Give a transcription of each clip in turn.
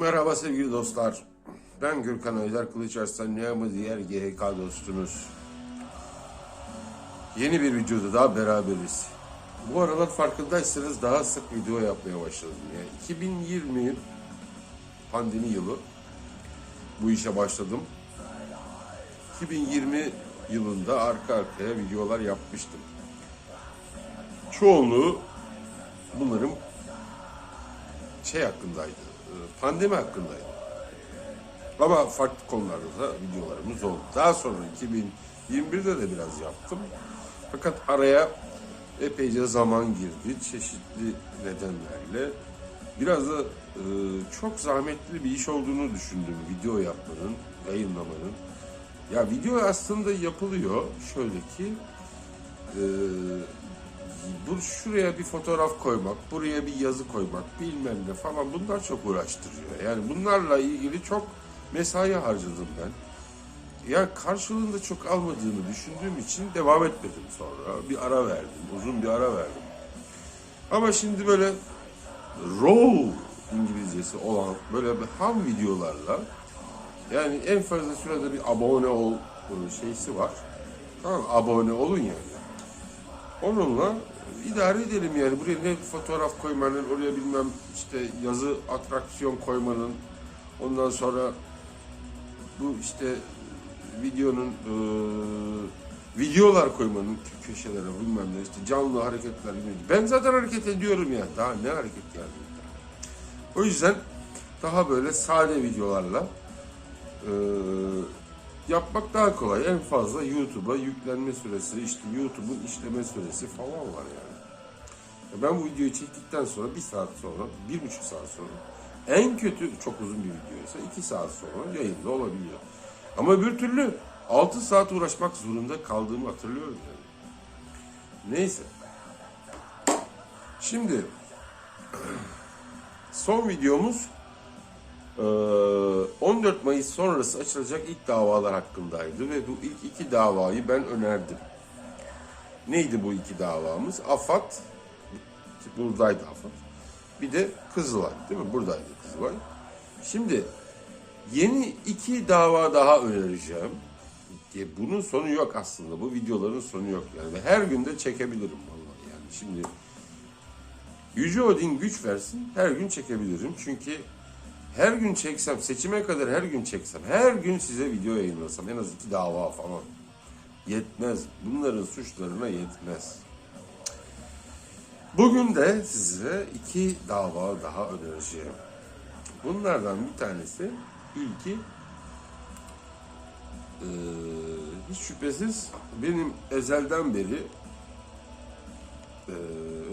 Merhaba sevgili dostlar. Ben Gürkan Özer Kılıç Arslan, diğer GHK dostunuz. Yeni bir videoda daha beraberiz. Bu aralar farkındaysanız daha sık video yapmaya başladım. Yani 2020 pandemi yılı bu işe başladım. 2020 yılında arka arkaya videolar yapmıştım. Çoğunluğu bunların şey hakkındaydı, pandemi hakkındaydı. Ama farklı konularda da videolarımız oldu. Daha sonra 2021'de de biraz yaptım. Fakat araya epeyce zaman girdi çeşitli nedenlerle. Biraz da e, çok zahmetli bir iş olduğunu düşündüm video yapmanın, yayınlamanın. Ya video aslında yapılıyor şöyle ki e, bu şuraya bir fotoğraf koymak, buraya bir yazı koymak, bilmem ne falan bunlar çok uğraştırıyor. Yani bunlarla ilgili çok mesai harcadım ben. Ya karşılığında çok almadığını düşündüğüm için devam etmedim sonra. Bir ara verdim, uzun bir ara verdim. Ama şimdi böyle raw İngilizcesi olan böyle bir ham videolarla yani en fazla sürede bir abone ol şeysi var. Tamam abone olun yani. Onunla idare edelim yani. Buraya ne fotoğraf koymanın, oraya bilmem işte yazı atraksiyon koymanın, ondan sonra bu işte videonun e, videolar koymanın kö- köşelere bilmem ne işte canlı hareketler bilmem. Ben zaten hareket ediyorum ya. Daha ne hareket yani. O yüzden daha böyle sade videolarla e, yapmak daha kolay. En fazla YouTube'a yüklenme süresi, işte YouTube'un işleme süresi falan var yani. Ya Ben bu videoyu çektikten sonra bir saat sonra, bir buçuk saat sonra en kötü çok uzun bir videoysa iki saat sonra yayında olabiliyor. Ama bir türlü 6 saat uğraşmak zorunda kaldığımı hatırlıyorum yani. Neyse. Şimdi son videomuz 14 Mayıs sonrası açılacak ilk davalar hakkındaydı ve bu ilk iki davayı ben önerdim. Neydi bu iki davamız? AFAD, buradaydı AFAD. Bir de Kızılay değil mi? Buradaydı Kızılay. Şimdi yeni iki dava daha önereceğim. Bunun sonu yok aslında. Bu videoların sonu yok yani. Her gün de çekebilirim vallahi yani. Şimdi Yüce Odin güç versin her gün çekebilirim. Çünkü her gün çeksem, seçime kadar her gün çeksem, her gün size video yayınlasam en az iki dava falan yetmez. Bunların suçlarına yetmez. Bugün de size iki dava daha önereceğim. Bunlardan bir tanesi ilki eee, hiç şüphesiz benim ezelden beri eee,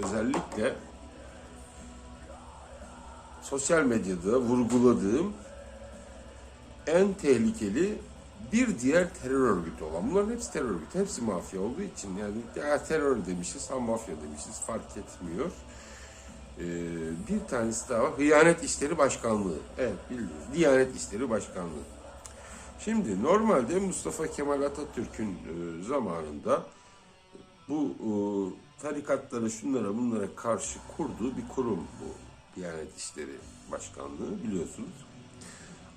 özellikle sosyal medyada vurguladığım en tehlikeli bir diğer terör örgütü olan. Bunların hepsi terör örgütü, hepsi mafya olduğu için yani ya terör demişiz, ha mafya demişiz fark etmiyor. Ee, bir tanesi daha var, Hıyanet İşleri Başkanlığı. Evet bildiniz, Diyanet İşleri Başkanlığı. Şimdi normalde Mustafa Kemal Atatürk'ün e, zamanında bu e, tarikatlara, şunlara bunlara karşı kurduğu bir kurum bu Diyanet İşleri Başkanlığı biliyorsunuz.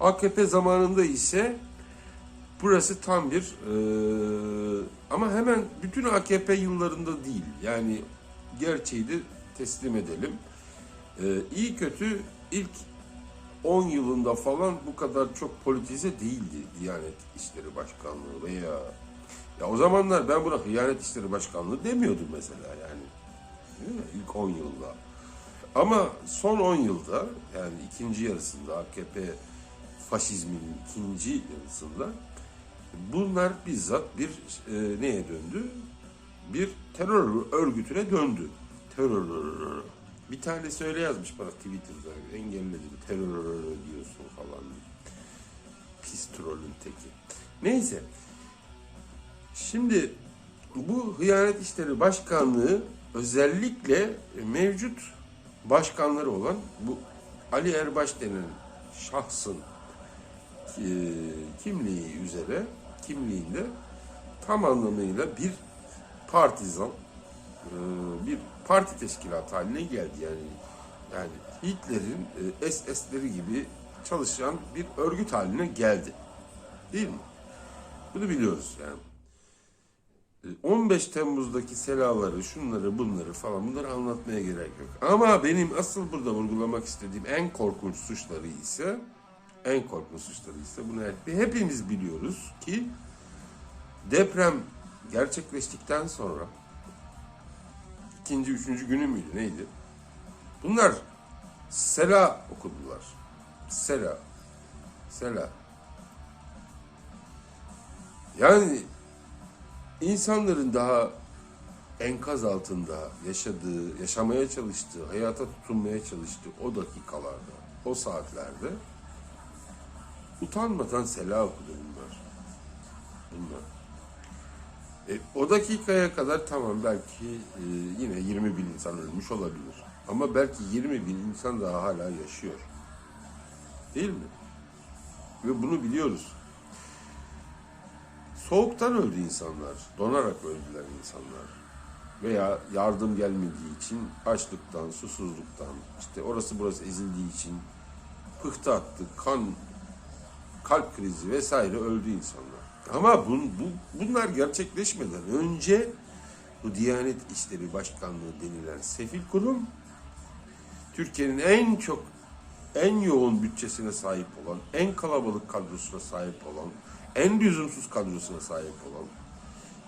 AKP zamanında ise burası tam bir e, ama hemen bütün AKP yıllarında değil. Yani gerçeği de teslim edelim. E, iyi kötü ilk 10 yılında falan bu kadar çok politize değildi Diyanet İşleri Başkanlığı veya ya o zamanlar ben buna Hıyanet İşleri Başkanlığı demiyordum mesela yani. Değil mi? İlk 10 yılda. Ama son 10 yılda yani ikinci yarısında AKP faşizmin ikinci yarısında bunlar bizzat bir e, neye döndü? Bir terör örgütüne döndü. Terör. Bir tanesi öyle yazmış bana Twitter'da. Engelledim. Terör diyorsun falan. Pis trollün teki. Neyse. Şimdi bu Hıyanet İşleri Başkanlığı özellikle mevcut başkanları olan bu Ali Erbaş denen şahsın e, kimliği üzere kimliğinde tam anlamıyla bir partizan e, bir parti teşkilatı haline geldi yani yani Hitler'in e, SS'leri gibi çalışan bir örgüt haline geldi. Değil mi? Bunu biliyoruz yani. 15 Temmuz'daki selaları, şunları, bunları falan bunları anlatmaya gerek yok. Ama benim asıl burada vurgulamak istediğim en korkunç suçları ise en korkunç suçları ise bunu hep- hepimiz biliyoruz ki deprem gerçekleştikten sonra ikinci, üçüncü günü müydü neydi? Bunlar sela okudular. Sela. Sela. Yani insanların daha enkaz altında yaşadığı, yaşamaya çalıştığı, hayata tutunmaya çalıştığı o dakikalarda, o saatlerde utanmadan sela okudu bunlar. Bunlar. E, o dakikaya kadar tamam belki e, yine 20 bin insan ölmüş olabilir. Ama belki 20 bin insan daha hala yaşıyor. Değil mi? Ve bunu biliyoruz. Soğuktan öldü insanlar. Donarak öldüler insanlar. Veya yardım gelmediği için açlıktan, susuzluktan, işte orası burası ezildiği için pıhtı attı, kan, kalp krizi vesaire öldü insanlar. Ama bun, bu, bunlar gerçekleşmeden önce bu Diyanet İşleri Başkanlığı denilen sefil kurum Türkiye'nin en çok en yoğun bütçesine sahip olan, en kalabalık kadrosuna sahip olan, en lüzumsuz kadrosuna sahip olan,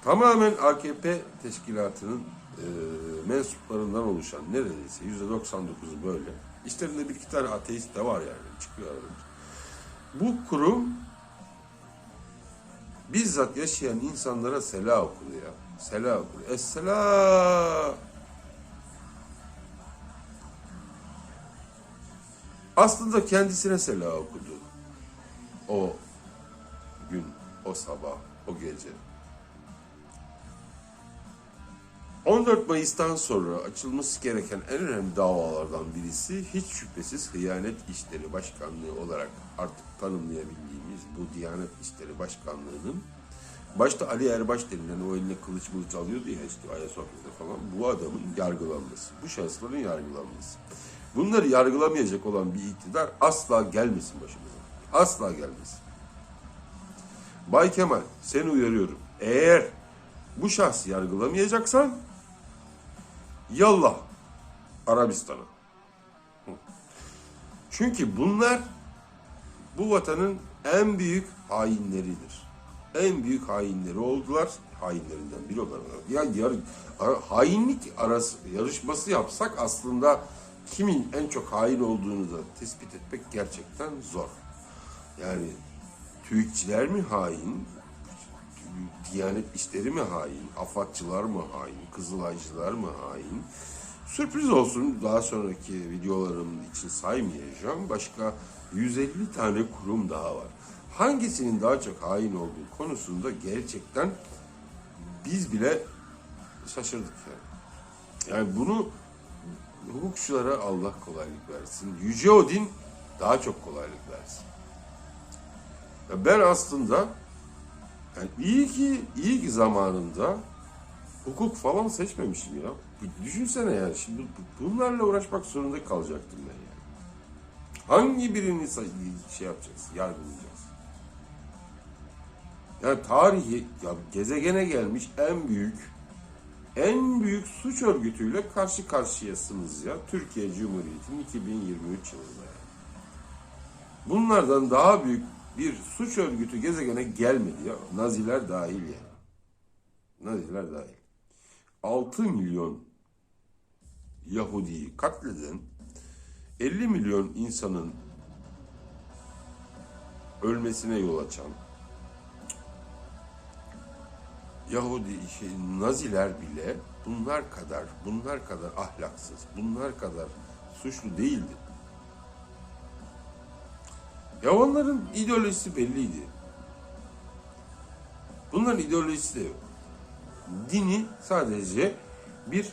tamamen AKP teşkilatının e, mensuplarından oluşan neredeyse %99'u böyle. İşlerinde bir iki tane ateist de var yani çıkıyor aralarında. Bu kurum bizzat yaşayan insanlara sela okudu ya. Sela okudu. Essela. Aslında kendisine sela okudu. O o sabah, o gece. 14 Mayıs'tan sonra açılması gereken en önemli davalardan birisi hiç şüphesiz Hıyanet İşleri Başkanlığı olarak artık tanımlayabildiğimiz bu Diyanet İşleri Başkanlığı'nın başta Ali Erbaş denilen o eline kılıç mılıç alıyordu ya işte Ayasofya'da falan bu adamın yargılanması, bu şahısların yargılanması. Bunları yargılamayacak olan bir iktidar asla gelmesin başımıza. Asla gelmesin. Bay Kemal seni uyarıyorum. Eğer bu şahsı yargılamayacaksan yallah Arabistan'a. Çünkü bunlar bu vatanın en büyük hainleridir. En büyük hainleri oldular. Hainlerinden biri olarak. Ya yar, hainlik arası yarışması yapsak aslında kimin en çok hain olduğunu da tespit etmek gerçekten zor. Yani TÜİKçiler mi hain, Diyanet işleri mi hain, afatçılar mı hain, kızılaycılar mı hain? Sürpriz olsun daha sonraki videolarım için saymayacağım. Başka 150 tane kurum daha var. Hangisinin daha çok hain olduğu konusunda gerçekten biz bile şaşırdık yani. Yani bunu hukukçulara Allah kolaylık versin. Yüce Odin daha çok kolaylık versin. Ben aslında yani iyi ki iyi ki zamanında hukuk falan seçmemişim ya. Düşünsene yani şimdi bu- bunlarla uğraşmak zorunda kalacaktım ben yani. Hangi birini şey yapacağız, yargılayacağız? Yani tarihi ya gezegene gelmiş en büyük en büyük suç örgütüyle karşı karşıyasınız ya Türkiye Cumhuriyeti'nin 2023 yılında. yani. Bunlardan daha büyük bir suç örgütü gezegene gelmedi ya. Naziler dahil ya. Naziler dahil. 6 milyon Yahudi'yi katleden 50 milyon insanın ölmesine yol açan Yahudi şey, Naziler bile bunlar kadar bunlar kadar ahlaksız, bunlar kadar suçlu değildi. Ya onların ideolojisi belliydi. Bunların ideolojisi de. Dini sadece bir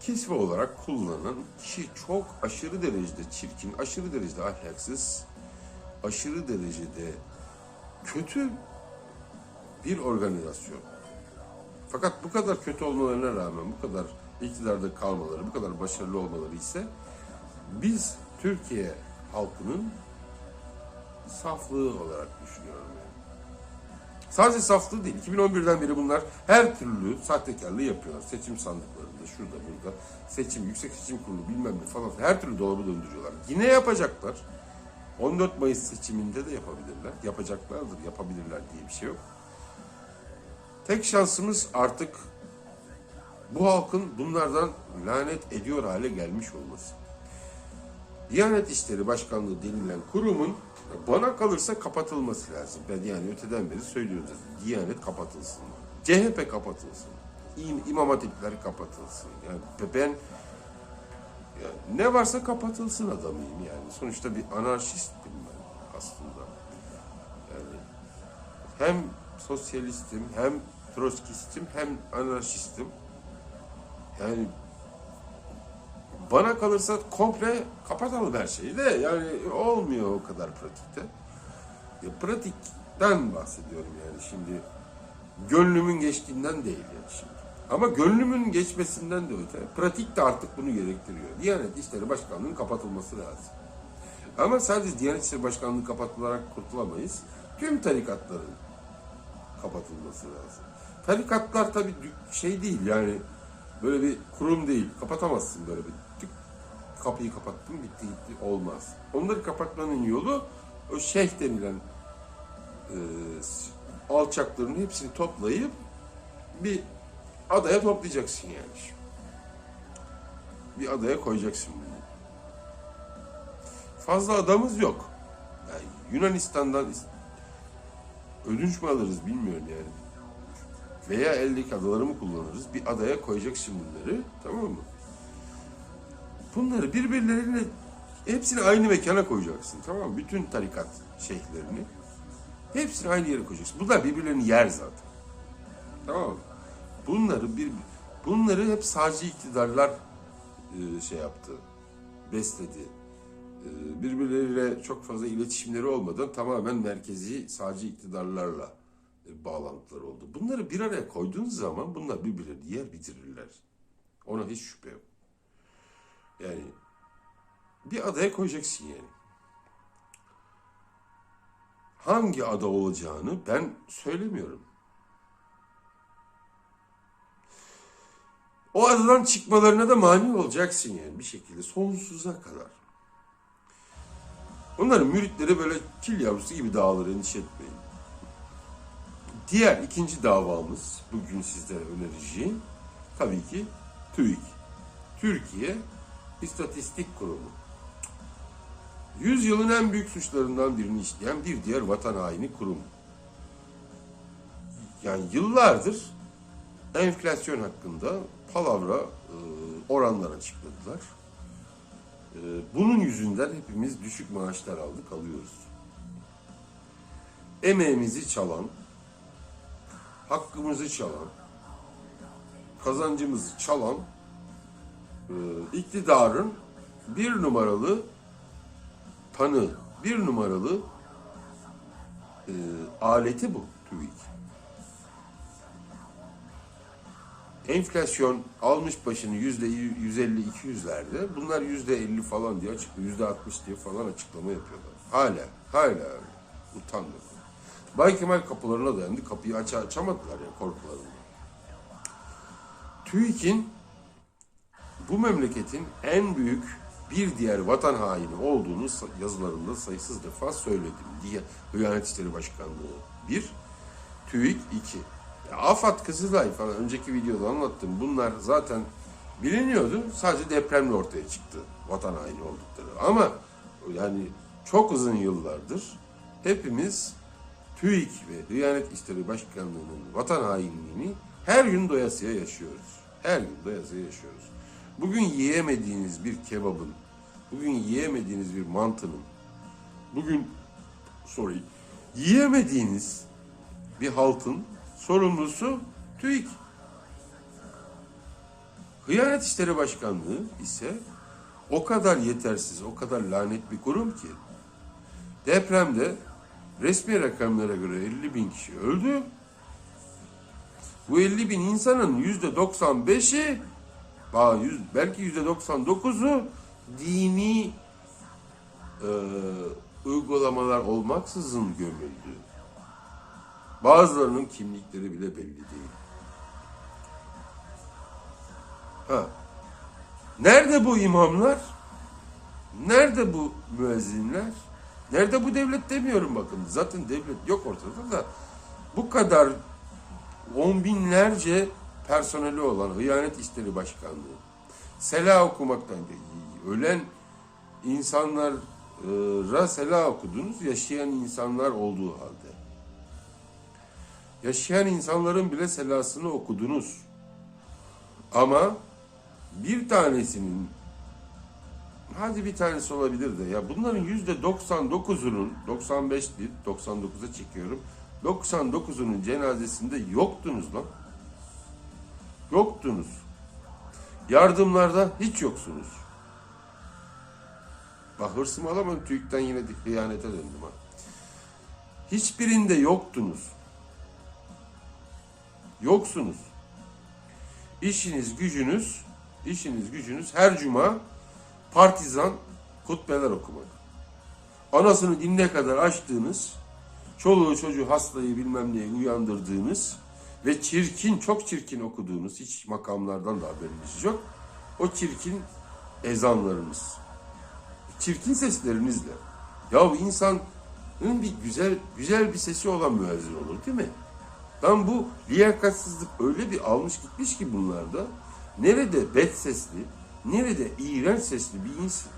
kisve olarak kullanan kişi çok aşırı derecede çirkin, aşırı derecede ahlaksız, aşırı derecede kötü bir organizasyon. Fakat bu kadar kötü olmalarına rağmen, bu kadar iktidarda kalmaları, bu kadar başarılı olmaları ise biz Türkiye halkının saflığı olarak düşünüyorum. Sadece saflığı değil. 2011'den beri bunlar her türlü sahtekarlığı yapıyorlar. Seçim sandıklarında, şurada burada. Seçim, yüksek seçim kurulu bilmem ne falan. Her türlü dolabı döndürüyorlar. Yine yapacaklar. 14 Mayıs seçiminde de yapabilirler. Yapacaklardır, yapabilirler diye bir şey yok. Tek şansımız artık bu halkın bunlardan lanet ediyor hale gelmiş olması. Diyanet İşleri Başkanlığı denilen kurumun bana kalırsa kapatılması lazım. Ben yani öteden beri söylüyorum zaten. Diyanet kapatılsın. CHP kapatılsın. İm, İmam Hatipler kapatılsın. Yani ben yani ne varsa kapatılsın adamıyım yani. Sonuçta bir anarşistim ben aslında. Yani hem sosyalistim, hem troskistim, hem anarşistim. Yani bana kalırsa komple kapatalım her şeyi de yani olmuyor o kadar pratikte. Ya pratikten bahsediyorum yani şimdi gönlümün geçtiğinden değil yani şimdi. Ama gönlümün geçmesinden de öte pratik de artık bunu gerektiriyor. Diyanet İşleri Başkanlığı'nın kapatılması lazım. Ama sadece Diyanet İşleri Başkanlığı kapatılarak kurtulamayız. Tüm tarikatların kapatılması lazım. Tarikatlar tabii şey değil yani böyle bir kurum değil. Kapatamazsın böyle bir kapıyı kapattın bitti gitti olmaz. Onları kapatmanın yolu o şeyh denilen e, alçakların hepsini toplayıp bir adaya toplayacaksın yani. Bir adaya koyacaksın bunu. Fazla adamız yok. Yani Yunanistan'dan is- ödünç mü alırız bilmiyorum yani. Veya eldeki adaları mı kullanırız? Bir adaya koyacaksın bunları. Tamam mı? Bunları birbirlerine hepsini aynı mekana koyacaksın. Tamam mı? Bütün tarikat şeyhlerini. Hepsini aynı yere koyacaksın. Bunlar birbirlerini yer zaten. Tamam mı? Bunları bir bunları hep sağcı iktidarlar e, şey yaptı. Besledi. E, birbirleriyle çok fazla iletişimleri olmadan tamamen merkezi sağcı iktidarlarla e, bağlantıları oldu. Bunları bir araya koyduğun zaman bunlar birbirlerini yer bitirirler. Ona hiç şüphe yok. Yani bir adaya koyacaksın yani. Hangi ada olacağını ben söylemiyorum. O adadan çıkmalarına da mani olacaksın yani bir şekilde sonsuza kadar. Onların müritleri böyle kil yavrusu gibi dağılır endişe etmeyin. Diğer ikinci davamız bugün sizlere önereceğim tabii ki TÜİK. Türkiye İstatistik Kurumu. Yüzyılın en büyük suçlarından birini işleyen bir diğer vatan haini kurum. Yani yıllardır enflasyon hakkında palavra e, oranlar açıkladılar. E, bunun yüzünden hepimiz düşük maaşlar aldık, alıyoruz. Emeğimizi çalan, hakkımızı çalan, kazancımızı çalan iktidarın bir numaralı tanı, bir numaralı e, aleti bu TÜİK. Enflasyon almış başını yüzde 150-200'lerde. Bunlar yüzde 50 falan diye açıklıyor. Yüzde 60 diye falan açıklama yapıyorlar. Hala, hala öyle. Utanmadı. Bay Kemal kapılarına dayandı. Kapıyı aç açamadılar ya korkularından. TÜİK'in bu memleketin en büyük bir diğer vatan haini olduğunu yazılarında sayısız defa söyledim diye Diyanet İşleri Başkanlığı bir, TÜİK iki. Ya AFAD, Kızılay falan önceki videoda anlattım. Bunlar zaten biliniyordu. Sadece depremle ortaya çıktı vatan haini oldukları. Ama yani çok uzun yıllardır hepimiz TÜİK ve Diyanet İşleri Başkanlığı'nın vatan hainliğini her gün doyasıya yaşıyoruz. Her gün doyasıya yaşıyoruz. Bugün yiyemediğiniz bir kebabın, bugün yiyemediğiniz bir mantının, bugün sorry, yiyemediğiniz bir halkın sorumlusu TÜİK. Hıyanet İşleri Başkanlığı ise o kadar yetersiz, o kadar lanet bir kurum ki depremde resmi rakamlara göre 50 bin kişi öldü. Bu 50 bin insanın yüzde 95'i ba- yüz- belki yüzde 99'u dini e, uygulamalar olmaksızın gömüldü. Bazılarının kimlikleri bile belli değil. Ha. Nerede bu imamlar? Nerede bu müezzinler? Nerede bu devlet demiyorum bakın. Zaten devlet yok ortada da bu kadar on binlerce personeli olan Hıyanet İşleri Başkanlığı sela okumaktan ölen insanlara sela okudunuz yaşayan insanlar olduğu halde. Yaşayan insanların bile selasını okudunuz. Ama bir tanesinin hadi bir tanesi olabilir de ya bunların yüzde 99'unun 95 değil 99'a çekiyorum 99'unun cenazesinde yoktunuz lan. Yoktunuz. Yardımlarda hiç yoksunuz. Bak hırsımı alamadım TÜİK'ten yine hıyanete döndüm ha. Hiçbirinde yoktunuz. Yoksunuz. İşiniz gücünüz, işiniz gücünüz her cuma partizan hutbeler okumak. Anasını dinle kadar açtığınız, çoluğu çocuğu hastayı bilmem neyi uyandırdığınız ve çirkin, çok çirkin okuduğunuz, hiç makamlardan da haberiniz yok. O çirkin ezanlarınız. Çirkin seslerinizle. Ya bu insanın bir güzel güzel bir sesi olan müezzin olur değil mi? Ben bu liyakatsızlık öyle bir almış gitmiş ki bunlarda. Nerede bet sesli, nerede iğrenç sesli bir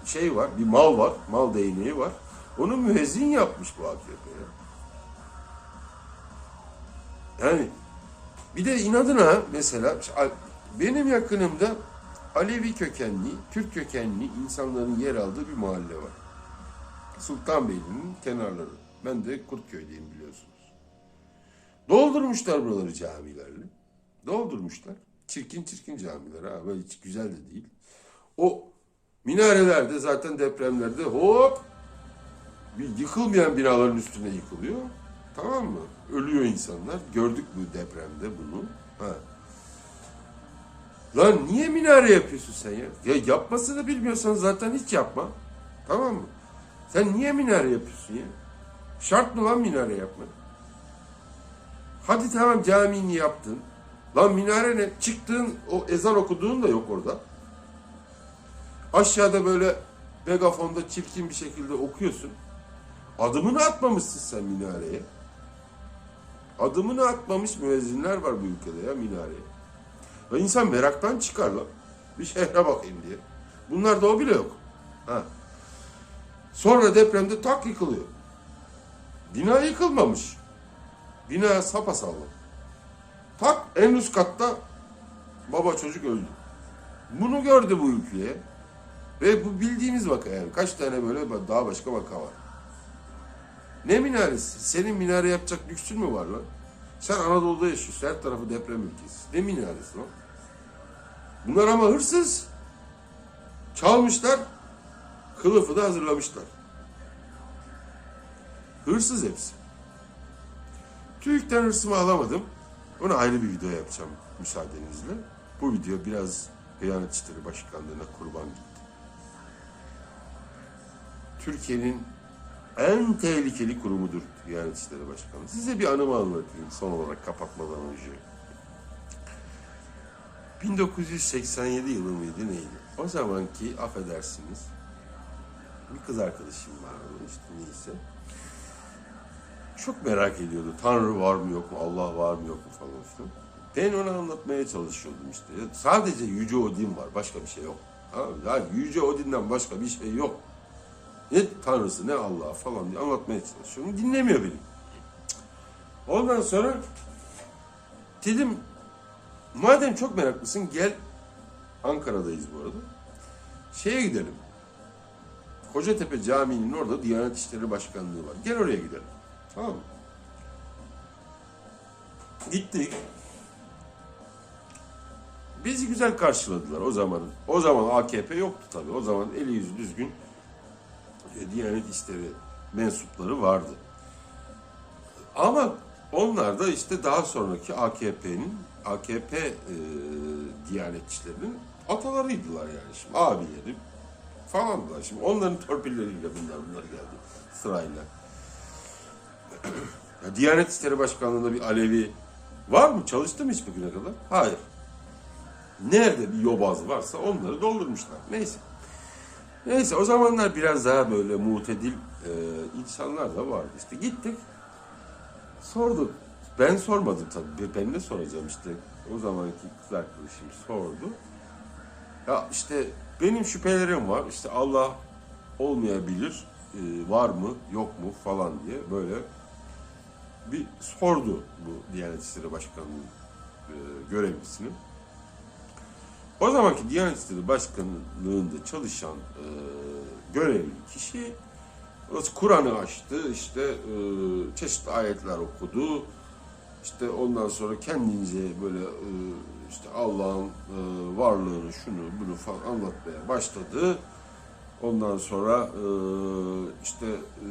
şey var, bir mal var, mal değneği var. Onu müezzin yapmış bu AKP'ye. Yani bir de inadına mesela benim yakınımda Alevi kökenli, Türk kökenli insanların yer aldığı bir mahalle var. Sultanbeyli'nin kenarları. Ben de Kurtköy'deyim biliyorsunuz. Doldurmuşlar buraları camilerle. Doldurmuşlar. Çirkin çirkin camiler ha. Böyle hiç güzel de değil. O minarelerde zaten depremlerde hop bir yıkılmayan binaların üstüne yıkılıyor. Tamam mı? Ölüyor insanlar. Gördük bu depremde bunu. Ha. Lan niye minare yapıyorsun sen ya? Ya yapmasını bilmiyorsan zaten hiç yapma. Tamam mı? Sen niye minare yapıyorsun ya? Şart mı lan minare yapmak? Hadi tamam camini yaptın. Lan minare ne? Çıktığın o ezan okuduğun da yok orada. Aşağıda böyle megafonda çirkin bir şekilde okuyorsun. Adımını atmamışsın sen minareye. Adımını atmamış müezzinler var bu ülkede ya minareye. Ve insan meraktan çıkar lan. Bir şehre bakayım diye. Bunlar da o bile yok. Ha. Sonra depremde tak yıkılıyor. Bina yıkılmamış. Bina sapasağlam. Tak en üst katta baba çocuk öldü. Bunu gördü bu ülkeye. Ve bu bildiğimiz vaka yani. Kaç tane böyle daha başka vaka var. Ne minaresi? Senin minare yapacak lüksün mü var lan? Sen Anadolu'da yaşıyorsun. Her tarafı deprem ülkesi. Ne minaresi lan? Bunlar ama hırsız. Çalmışlar. Kılıfı da hazırlamışlar. Hırsız hepsi. TÜİK'ten hırsımı alamadım. Ona ayrı bir video yapacağım müsaadenizle. Bu video biraz Hıyanet İşleri Başkanlığı'na kurban gitti. Türkiye'nin en tehlikeli kurumudur Diyanet İşleri Başkanlığı. Size bir anımı anlatayım son olarak kapatmadan önce. 1987 yılı mıydı neydi? O zamanki affedersiniz bir kız arkadaşım vardı işte neyse. Çok merak ediyordu. Tanrı var mı yok mu? Allah var mı yok mu falan filan. Ben ona anlatmaya çalışıyordum işte. Sadece Yüce Odin var. Başka bir şey yok. Ha, ya Yüce Odin'den başka bir şey yok. Ne Tanrısı ne Allah falan diye anlatmaya çalışıyorum. Dinlemiyor beni. Ondan sonra dedim madem çok meraklısın gel Ankara'dayız bu arada. Şeye gidelim. Kocatepe Camii'nin orada Diyanet İşleri Başkanlığı var. Gel oraya gidelim. Tamam mı? Gittik. Bizi güzel karşıladılar o zaman. O zaman AKP yoktu tabii. O zaman eli yüzü düzgün Diyanet İşleri mensupları vardı. Ama onlar da işte daha sonraki AKP'nin AKP e, Diyanet İşleri'nin atalarıydılar yani şimdi abileri falandılar. Şimdi onların torpilleriyle bunlar bunlar geldi sırayla. ya Diyanet İşleri Başkanlığı'nda bir Alevi var mı? Çalıştı mı hiç bugüne kadar? Hayır. Nerede bir yobaz varsa onları doldurmuşlar. Neyse. Neyse o zamanlar biraz daha böyle mutedil e, insanlar da vardı. İşte gittik. Sorduk. Ben sormadım tabii. Ben ne soracağım işte. O zamanki kız arkadaşım sordu. Ya işte benim şüphelerim var. İşte Allah olmayabilir. e, var mı yok mu falan diye böyle bir sordu bu Diyanet İşleri Başkanı'nın e, görevlisini. O zamanki Diyanet İşleri Başkanlığı'nda çalışan e, görevli kişi orası Kur'an'ı açtı, işte e, çeşitli ayetler okudu, işte ondan sonra kendince böyle e, işte Allah'ın e, varlığını, şunu bunu falan anlatmaya başladı. Ondan sonra e, işte e,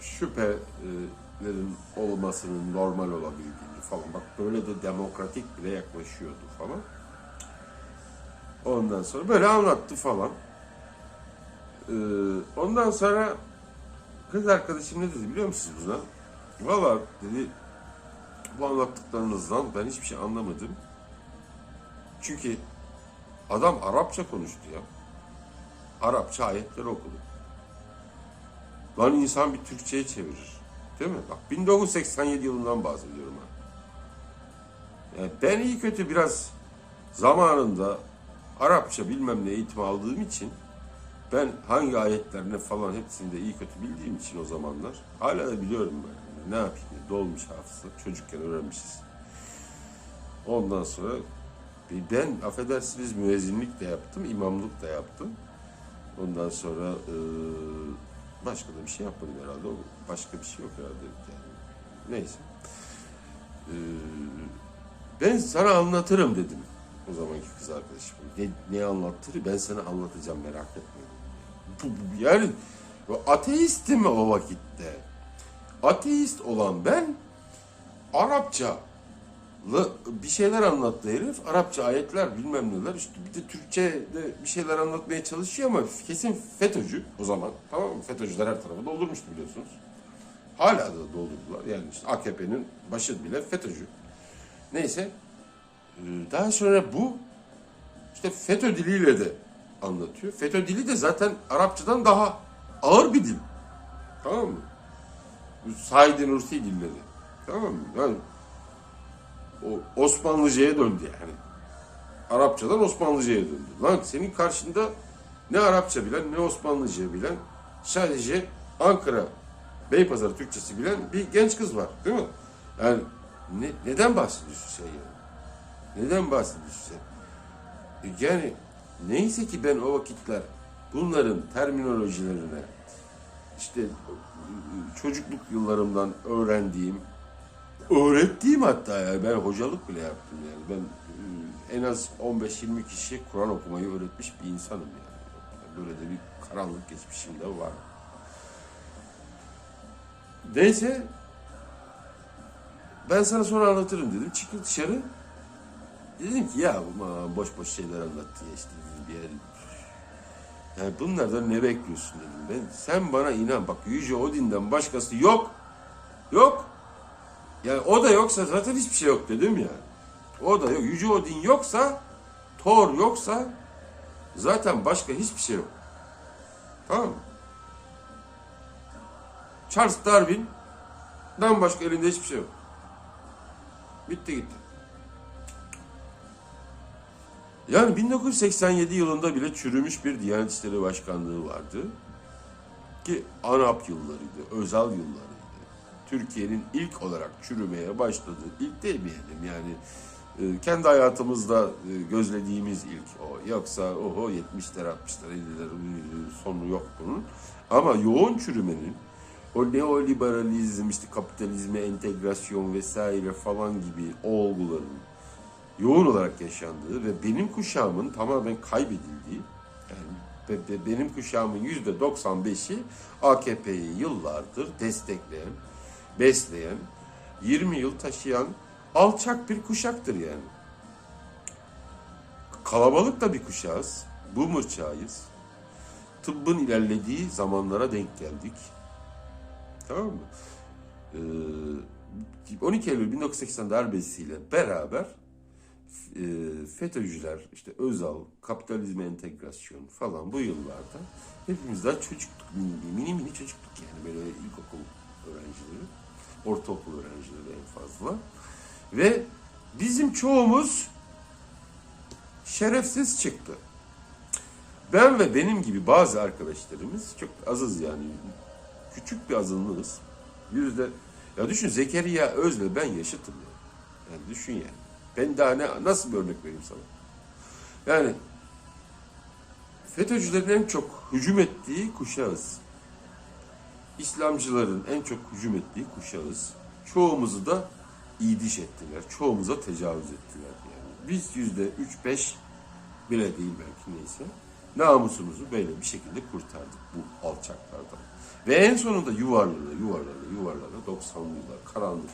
şüphelerin olmasının normal olabildiğini falan. Bak böyle de demokratik bile yaklaşıyordu falan. Ondan sonra böyle anlattı falan. Ee, ondan sonra kız arkadaşım ne dedi biliyor musunuz buna? Valla dedi bu anlattıklarınızdan ben hiçbir şey anlamadım. Çünkü adam Arapça konuştu ya. Arapça ayetleri okudu. Lan insan bir Türkçe'ye çevirir. Değil mi? Bak 1987 yılından bahsediyorum ha. Yani ben iyi kötü biraz zamanında Arapça bilmem ne eğitim aldığım için ben hangi ayetlerine falan hepsini de iyi kötü bildiğim için o zamanlar hala da biliyorum ben. Ne yapayım? Dolmuş hafıza. Çocukken öğrenmişiz. Ondan sonra ben affedersiniz müezzinlik de yaptım, imamlık da yaptım. Ondan sonra eee, başka da bir şey yapmadım herhalde. Başka bir şey yok herhalde. Yani. Neyse. Eee, ben sana anlatırım dedim. O zamanki kız arkadaşım. Ne, ne anlattırı ben sana anlatacağım merak etme. Yani ateistim o vakitte. Ateist olan ben Arapça bir şeyler anlattı herif. Arapça ayetler bilmem neler. İşte bir de Türkçe'de bir şeyler anlatmaya çalışıyor ama kesin FETÖ'cü o zaman. Tamam mı? FETÖ'cüler her tarafı doldurmuştu biliyorsunuz. Hala da doldurdular. Yani işte AKP'nin başı bile FETÖ'cü. Neyse. Ee, Daha sonra bu işte FETÖ diliyle de anlatıyor. FETÖ dili de zaten Arapçadan daha ağır bir dil. Tamam mı? Said Nursi dilleri. Tamam mı? Yani o Osmanlıca'ya döndü yani. Arapçadan Osmanlıca'ya döndü. Lan senin karşında ne Arapça bilen ne Osmanlıca bilen sadece Ankara Beypazarı Türkçesi bilen bir genç kız var değil mi? Yani ne, neden bahsediyorsun sen yani? Neden bahsediyorsun sen? E Yani neyse ki ben o vakitler bunların terminolojilerine işte çocukluk yıllarımdan öğrendiğim, öğrettiğim hatta ya ben hocalık bile yaptım yani. Ben e, en az 15-20 kişiye Kur'an okumayı öğretmiş bir insanım yani. Böyle de bir karanlık geçmişim de var. Neyse ben sana sonra anlatırım dedim. Çıktık dışarı. Dedim ki ya boş boş şeyler anlattı ya işte bir yer. Yani bunlardan ne bekliyorsun dedim ben. Sen bana inan bak Yüce Odin'den başkası yok. Yok. Yani o da yoksa zaten hiçbir şey yok dedim ya. O da yok. Yüce Odin yoksa, Thor yoksa zaten başka hiçbir şey yok. Tamam mı? Charles Darwin'den başka elinde hiçbir şey yok. Bitti gitti. Yani 1987 yılında bile çürümüş bir Diyanet İşleri Başkanlığı vardı. Ki ANAP yıllarıydı, özel yıllarıydı. Türkiye'nin ilk olarak çürümeye başladığı, ilk demeyelim yani e, kendi hayatımızda e, gözlediğimiz ilk o. Yoksa oho 70'ler 60'lar 50'ler e, sonu yok bunun. Ama yoğun çürümenin o neoliberalizm, işte kapitalizme entegrasyon vesaire falan gibi olguların yoğun olarak yaşandığı ve benim kuşağımın tamamen kaybedildiği, yani be- be- benim kuşağımın yüzde 95'i AKP'yi yıllardır destekleyen, besleyen, 20 yıl taşıyan alçak bir kuşaktır yani. Kalabalık da bir kuşağız, boomer çağıyız. tıbbın ilerlediği zamanlara denk geldik. Tamam mı? Ee, 12 Eylül 1980 darbesiyle beraber FETÖ'cüler, işte Özal, kapitalizme entegrasyon falan bu yıllarda hepimiz daha çocuktuk, mini mini, çocuktuk yani böyle ilkokul öğrencileri, ortaokul öğrencileri en fazla. Ve bizim çoğumuz şerefsiz çıktı. Ben ve benim gibi bazı arkadaşlarımız çok azız yani küçük bir azınlığız. Yüzde ya düşün Zekeriya Özle ben yaşıtım ya. Yani düşün yani. Ben daha ne nasıl bir örnek vereyim sana? Yani FETÖ'cülerin en çok hücum ettiği kuşağız. İslamcıların en çok hücum ettiği kuşağız. Çoğumuzu da idiş ettiler. Çoğumuza tecavüz ettiler yani. Biz yüzde üç beş bile değil belki neyse. Namusumuzu böyle bir şekilde kurtardık bu alçaklardan. Ve en sonunda yuvarlana yuvarlana yuvarlana 90'lı yıllar karanlık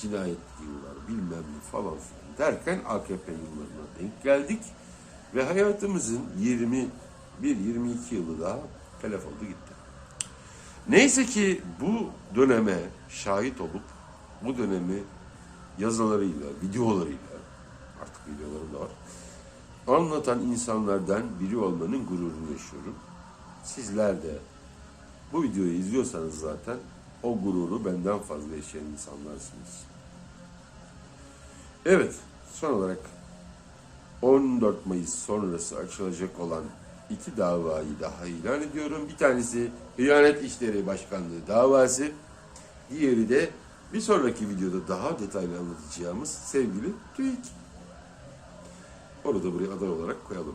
cinayet yılları bilmem ne falan filan derken AKP yıllarına denk geldik. Ve hayatımızın 21-22 yılı daha telef oldu gitti. Neyse ki bu döneme şahit olup bu dönemi yazılarıyla, videolarıyla artık videolarım da var anlatan insanlardan biri olmanın gururunu yaşıyorum. Sizler de bu videoyu izliyorsanız zaten o gururu benden fazla yaşayan insanlarsınız. Evet, son olarak 14 Mayıs sonrası açılacak olan iki davayı daha ilan ediyorum. Bir tanesi Hıyanet İşleri Başkanlığı davası. Diğeri de bir sonraki videoda daha detaylı anlatacağımız sevgili TÜİK. Onu da buraya aday olarak koyalım.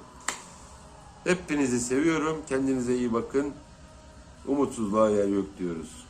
Hepinizi seviyorum. Kendinize iyi bakın. Umutsuzluğa yer yok diyoruz.